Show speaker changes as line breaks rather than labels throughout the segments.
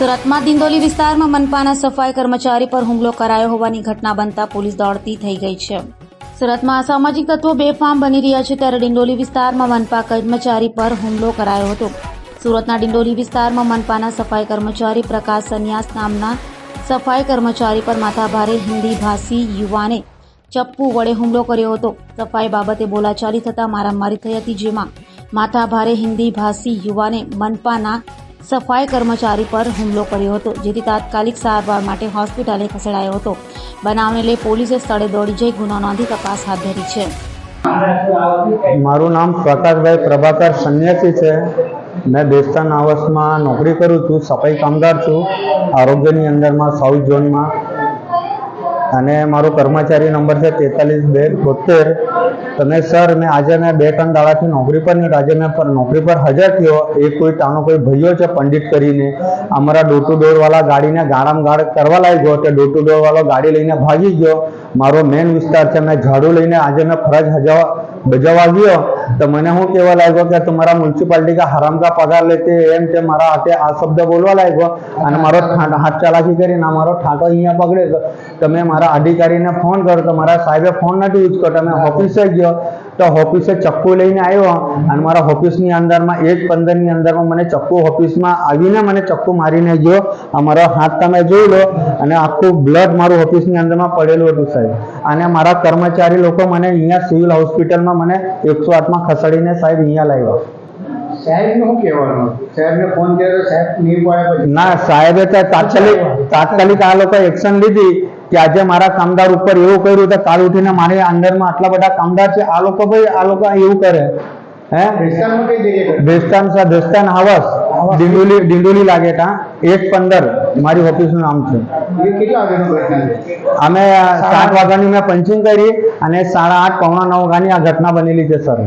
સુરતમાં દિંડોલી વિસ્તારમાં મનપાના સફાઈ કર્મચારી પર હુમલો કરાયો હોવાની ઘટના બનતા પોલીસ દોડતી થઈ ગઈ છે. સુરતમાં અસામાજિક તત્વો બેફામ બની રહ્યા છે ત્યારે ડિંડોલી વિસ્તારમાં મનપા કર્મચારી પર હુમલો કરાયો હતો. સુરતના ડિંડોલી વિસ્તારમાં મનપાના સફાઈ કર્મચારી પ્રકાશ સન્યાસ નામના સફાઈ કર્મચારી પર માથાભારે હિન્દી ભાષી યુવાને ચપ્પુ વડે હુમલો કર્યો હતો. સફાઈ બાબતે બોલાચાલી થતાં મારામારી થઈ હતી જેમાં માથાભારે હિન્દી ભાષી યુવાને મનપાના સફાઈ કર્મચારી પર હુમલો કર્યો હતો, જેથી તાત્કાલિક સારવાર માટે હોસ્પિટલે ખસેડાયો હતો. બનાવને લઈ પોલીસે સ્થળે દોડી જઈ ગુનો નોંધી તપાસ હાથ ધરી છે.
મારું નામ પ્રકાશભાઈ પ્રભાકર સંન્યાસી છે. મેં બેસ્તાન આવાસમાં નોકરી કરું છું, સફાઈ કામદાર છું. આરોગ્યની અંદરમાં સાઉથ ઝોનમાં અને મારો કર્મચારી નંબર છે તેતાલીસ બે બોતેર. તમે સર, મેં આજે મેં બે ત્રણ દાડાથી નોકરી પર નહીં, આજે મેં નોકરી પર હાજર થયો. એ કોઈ તાનો કોઈ ભાઈઓ છે પંડિત કરીને. અમારા ડોર ટુ ડોરવાળા ગાડીને ગાળામ ગાળ કરવા લાગ્યો તે ડોર ટુ ડોરવાળો ગાડી લઈને ભાગી ગયો. મારો મેન વિસ્તાર છે, મેં ઝાડુ લઈને આજે મેં ફરજ હજાવા બજાવવા ગયો. તો મને હું કહેવા લાગ્યો કે તમારા મ્યુનિસિપાલિટી કા હરામ કા પગાર લેતે એમ તે મારા હાથે આ શબ્દ બોલવા લાગ્યો અને મારો હાથ ચાલાકી કરીને મારો ઠાંટો અહીંયા પકડ્યો તો મેં મારા અધિકારીને ફોન કર્યો તો મારા સાહેબે ફોન નથી યુઝ કર્યો તમે ઓફિસે ગયો તો ઓફિસે ચક્કુ લઈને આવ્યો અને મારા ઓફિસની અંદરમાં એક પંદરની અંદરમાં મને ચક્કુ ઓફિસમાં આવીને મને ચક્કુ મારીને ગયો. અમારો હાથ તમે જોઈ લો અને આખું બ્લડ મારું ઓફિસની અંદરમાં પડેલું હતું સાહેબ. અને મારા કર્મચારી લોકો મને અહીંયા સિવિલ હોસ્પિટલમાં મને એકસો આઠમાં ખસેડીને સાહેબ અહીંયા લાવ્યા.
સાહેબને શું કહેવાનું? સાહેબને ફોન કર્યો સાહેબ નહીં પડે
ના સાહેબે તો તાત્કાલિક તાત્કાલિક આ લોકો એક્શન લીધી. કે આજે મારા કામદાર ઉપર એવું કર્યું તો કાલ ઉઠીને મારી અંદરમાં આટલા બધા કામદાર છે આ લોકો ભાઈ આ લોકો એવું કરે. હે?
કઈ જગ્યાએ
ભેસ્તાન હાવસ. ડિંડોલી ડિંડોલી લાગે તા. એક પંદર. મારી ઓફિસનું નામ છે. અમે સાત વાગ્યાની મેં પંચિંગ કરી અને સાડા આઠ પોણા નવ વાગ્યાની આ ઘટના બનેલી છે સર.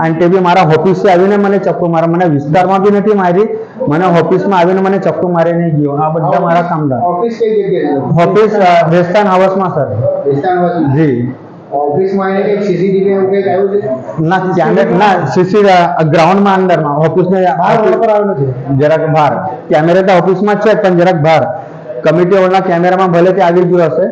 અને તે બી મારા ઓફિસે આવીને મને ચક્કુ મારે મને વિસ્તારમાં બી નથી મારી. મને ઓફિસમાં આવીને મને ચક્કુ મારીને ગયો. આ બધા મારા કામદાર.
ઓફિસ કઈ જગ્યાએ
ઓફિસ ભેસ્તાન હાઉસમાં સર.
વિસ્તારમાં
જી.
ઓફિસમાં એને કંઈક સીસીટીવી એવું કંઈક આવ્યું છે?
ના કેમેરા ના સીસી ગ્રાઉન્ડમાં અંદરમાં. ઓફિસને
આવેલું છે?
જરાક બહાર. કેમેરા તો ઓફિસમાં જ છે પણ જરાક બહાર. કમિટી હોલના કેમેરામાં ભલે તે આવી ગયું હશે.